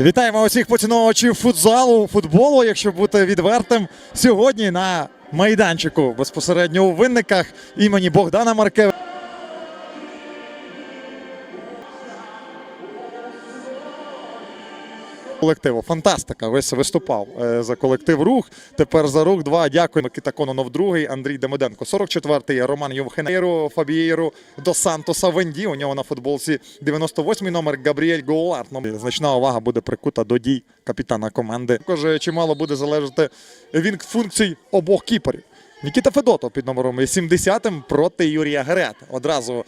Вітаємо усіх поціновувачів футзалу, футболу, якщо бути відвертим. Сьогодні на майданчику безпосередньо у винниках імені Богдана Маркевича. Колективу фантастика. Весь виступав е, за колектив рух. Тепер за рух 2. Дякую. Микита Кононов, другий, Андрій Демиденко. 44-й Роман Ювхенейро, Фабієру до Сантоса Венді. У нього на футболці 98-й номер Габріель Гоуларт. Ну, Значна увага буде прикута до дій капітана команди. Також е, чимало буде залежати від функцій обох кіперів. Нікіта Федотов під номером 70-м проти Юрія Герета. Одразу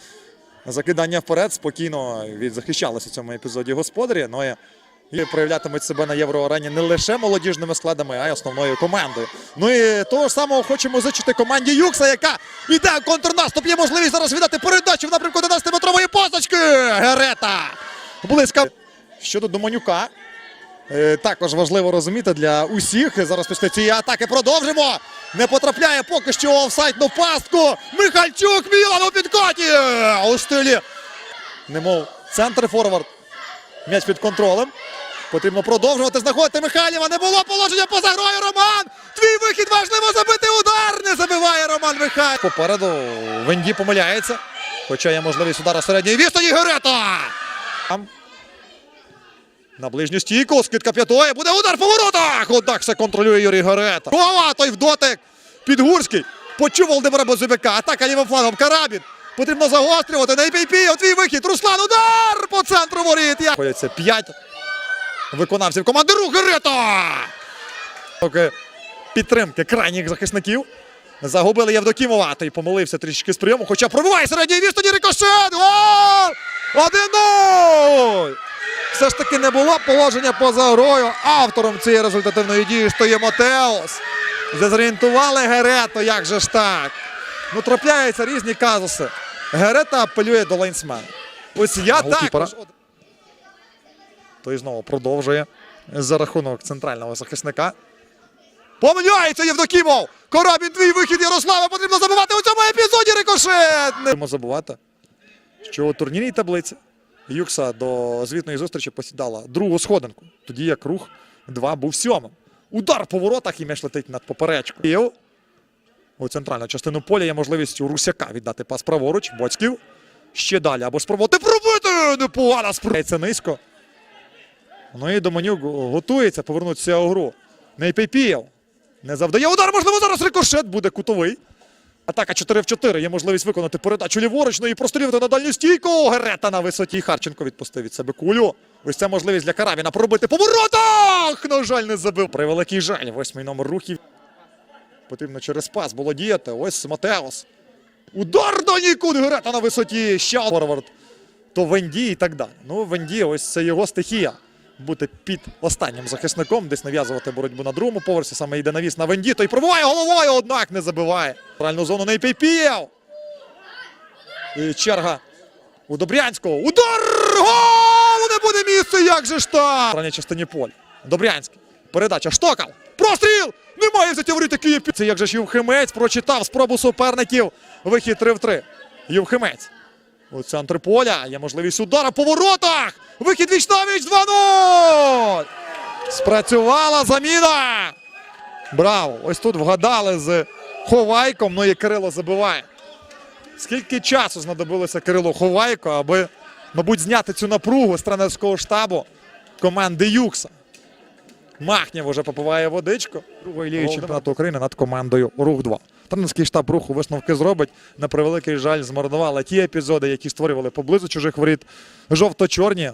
закидання вперед спокійно відзахищалися в цьому епізоді господарі. Ну і проявлятимуть себе на євроарені не лише молодіжними складами, а й основною командою. Ну і того ж самого хочемо зичити команді Юкса, яка йде в контрнаступ. Є можливість зараз віддати передачу в напрямку 11-метрової позначки. Герета. Близько. Щодо Доманюка. Е, Також важливо розуміти для усіх. Зараз після цієї атаки продовжимо. Не потрапляє поки що офсайдну пастку. Михальчук Мілан у підкаті. У стилі. Немов центр форвард. М'яч під контролем. Потрібно продовжувати знаходити Михайлєва. Не було положення поза грою. Роман! Твій вихід важливо забити удар. Не забиває Роман Михайлів. Попереду Венді помиляється. Хоча є можливість удара середньої відстані Герета. На ближню стійку. Скидка п'ятої. Буде удар по воротах. Однак все контролює Юрій Герета. Гова, той в дотик. Підгурський. Почув Володимира Бозубяка. Атака лівим флангом. Карабін. Потрібно загострювати. На ІПІ. Твій вихід. Руслан. Удар по центру воріт. Ходяться п'ять виконавців команди Рух Герета. Поки Підтримки крайніх захисників. Загубили Євдокімова. Той помилився трішки з прийому. Хоча пробиває середній відстані рикошет. Гол! 1-0! Все ж таки не було положення поза грою. Автором цієї результативної дії стоїть Матеос. Дезорієнтували Герету, як же ж так. Ну, трапляються різні казуси. Герета апелює до лайнсмена. Ось я також. Той знову продовжує за рахунок центрального захисника. Помиляється Євдокімов! Корабін, твій вихід Ярослава потрібно забивати у цьому епізоді рикошет! Не можемо забувати, що у турнірній таблиці Юкса до звітної зустрічі посідала другу сходинку, тоді як рух 2 був сьомим. Удар по воротах і м'яч летить над поперечкою. У центральну частину поля є можливість у Русяка віддати пас праворуч. Боцьків. Ще далі або спробувати пробити! Непогана спроба. низько. Ну і Доманюк готується повернутися у гру. Нейпейпієв. Не завдає удар, можливо, зараз рикошет буде кутовий. Атака 4 в 4. Є можливість виконати передачу ліворуч, ну і прострілити на дальню стійку. Герета на висоті. Харченко відпустив від себе кулю. Ось це можливість для Карабіна пробити по воротах! На жаль, не забив. Превеликий жаль. Восьмий номер рухів. Потрібно через пас було діяти. Ось Матеос. Удар до нікуд. Герета на висоті. Ще форвард. То Венді і так далі. Ну, Венді, ось це його стихія. Бути під останнім захисником, десь нав'язувати боротьбу на другому поверсі. Саме йде навіс на Венді. Той пробиває головою, однак не забиває. Правильну зону не Піпієв. І черга у Добрянського. Удар! Гол! Не буде місця! Як же ж так? В ранній частині поля. Добрянський. Передача. Штокал. Простріл! Немає взяття воріт такий. Це як же ж Євхимець прочитав спробу суперників. Вихід 3 в 3. Євхимець. У центрі поля є можливість удара по воротах. Вихід віч на віч 2-0. Спрацювала заміна. Браво! Ось тут вгадали з Ховайком. Ну і Кирило забиває. Скільки часу знадобилося Кирилу Ховайко, аби, мабуть, зняти цю напругу з тренерського штабу команди Юкса. Махнєв уже попиває водичку. Другої ліги чемпіонату України над командою Рух 2. Тренерський штаб руху висновки зробить. На превеликий жаль, змарнували ті епізоди, які створювали поблизу чужих воріт. Жовто-чорні.